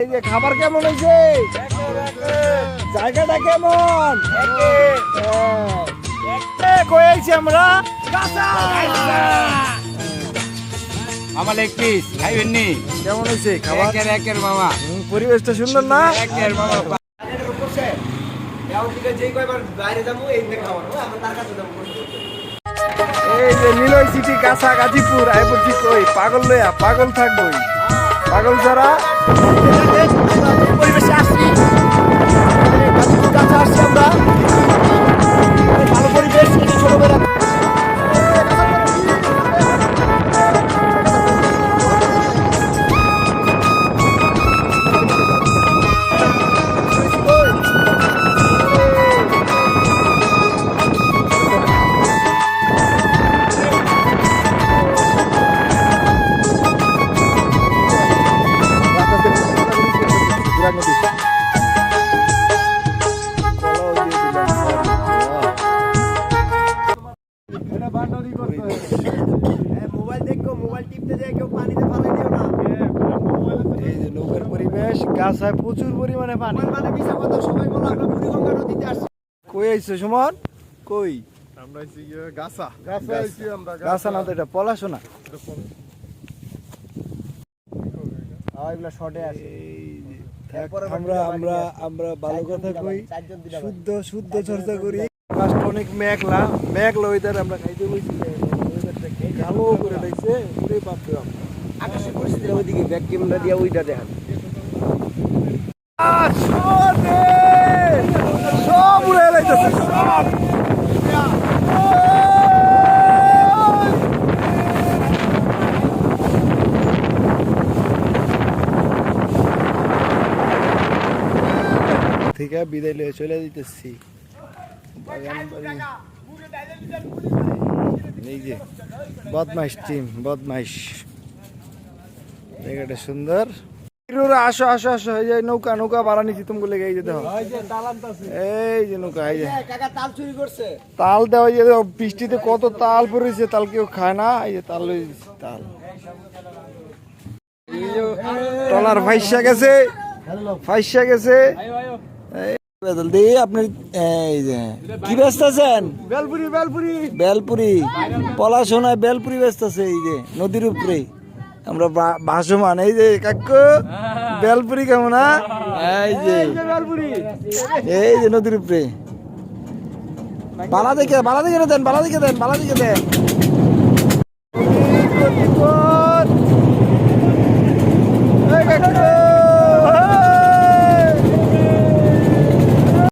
এই যে খাবার কেমন হয়েছে? জায়গাটা কেমন। কয়েছি আমরা। আমার লেগ পিস খাইবেন নি কেমন হয়েছে খাবার? একের একের বাবা পরিবেশটা সুন্দর না? একের এই যে নিলয় সিটি কাঁচা গাজীপুর আইপুর কই পাগল লইয়া পাগল থাকবই। পাগল যারা? পরিবেশে আসছি। আমরা। মোবাইল দেখো মোবাইল টিপতে যায় কেউ পানিতে ফালাই দিও না। এই যে নৌকার পরিবেশ গাছায় প্রচুর পরিমাণে পানি। মানে বিশা কথা সবাই বলো আমরা বুড়িগঙ্গা নদীতে আসছি। কই আইছো সুমন? কই? আমরা হচ্ছি গাছা। গাছা গাছা আইছি। আমরা গাছা। না তো এটা পলাশো না। এগুলা শর্টে আছে। আমরা আমরা আমরা ভালো কথা কই শুদ্ধ শুদ্ধ চর্চা করি। ফার্স্ট অনেক মেঘলা মেঘলা ওইটার আমরা খাইতে বসি কালো করে ওরে বাপ রে। আকাশের পরিস্থিতি ওইদিকে ব্যাক ক্যামেরা দিয়ে ওইটা দেখান সব উড়ে লাইতেছে সব থেকে বিদায় লিয়ে চলে দিতেছি বাগান বাড়ি। এই যে বদমাইশ টিম বদমাইশ। জায়গাটা সুন্দর। আসো আসো আসো এই যে নৌকা নৌকা ভাড়া নিচ্ছি তুমি লেগে এই যে দেখো। এই যে নৌকা এই যে। তাল চুরি করছে। দেওয়া যে দেখো, বৃষ্টিতে কত তাল পড়েছে তাল কেউ খায় না এই যে তাল তাল। টলার ফাইসা গেছে ফাইসা গেছে। এই, আপনি কি ব্যস্ত আছেন? বেলপুরি বেলপুরি। বেলপুরি। পলাশোনায় বেলপুরি ব্যস্ত আছে এই যে নদীর উপরে। আমরা ভাসমান এই যে কাকু বেলপুরি কেমন এই যে এই যে নদীর উপরে। বালা দেখে বালা দেখে দেন বালা দেখে দেন বালা দেখে দেন।